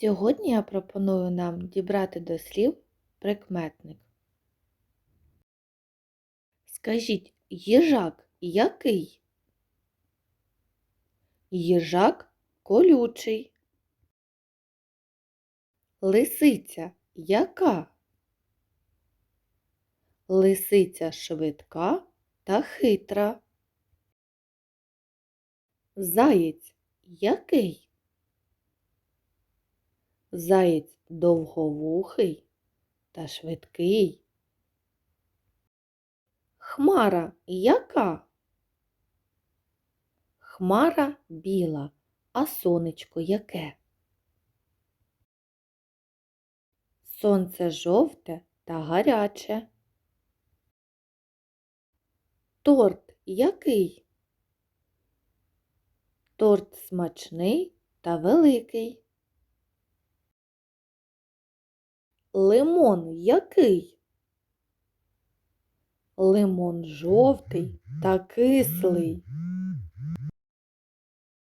Сьогодні я пропоную нам дібрати до слів прикметник. Скажіть, їжак який? Їжак колючий. Лисиця яка? Лисиця швидка та хитра. Заєць який? Заєць довговухий та швидкий. Хмара яка? Хмара біла, а сонечко яке? Сонце жовте та гаряче. Торт який? Торт смачний та великий. Лимон який? Лимон жовтий та кислий.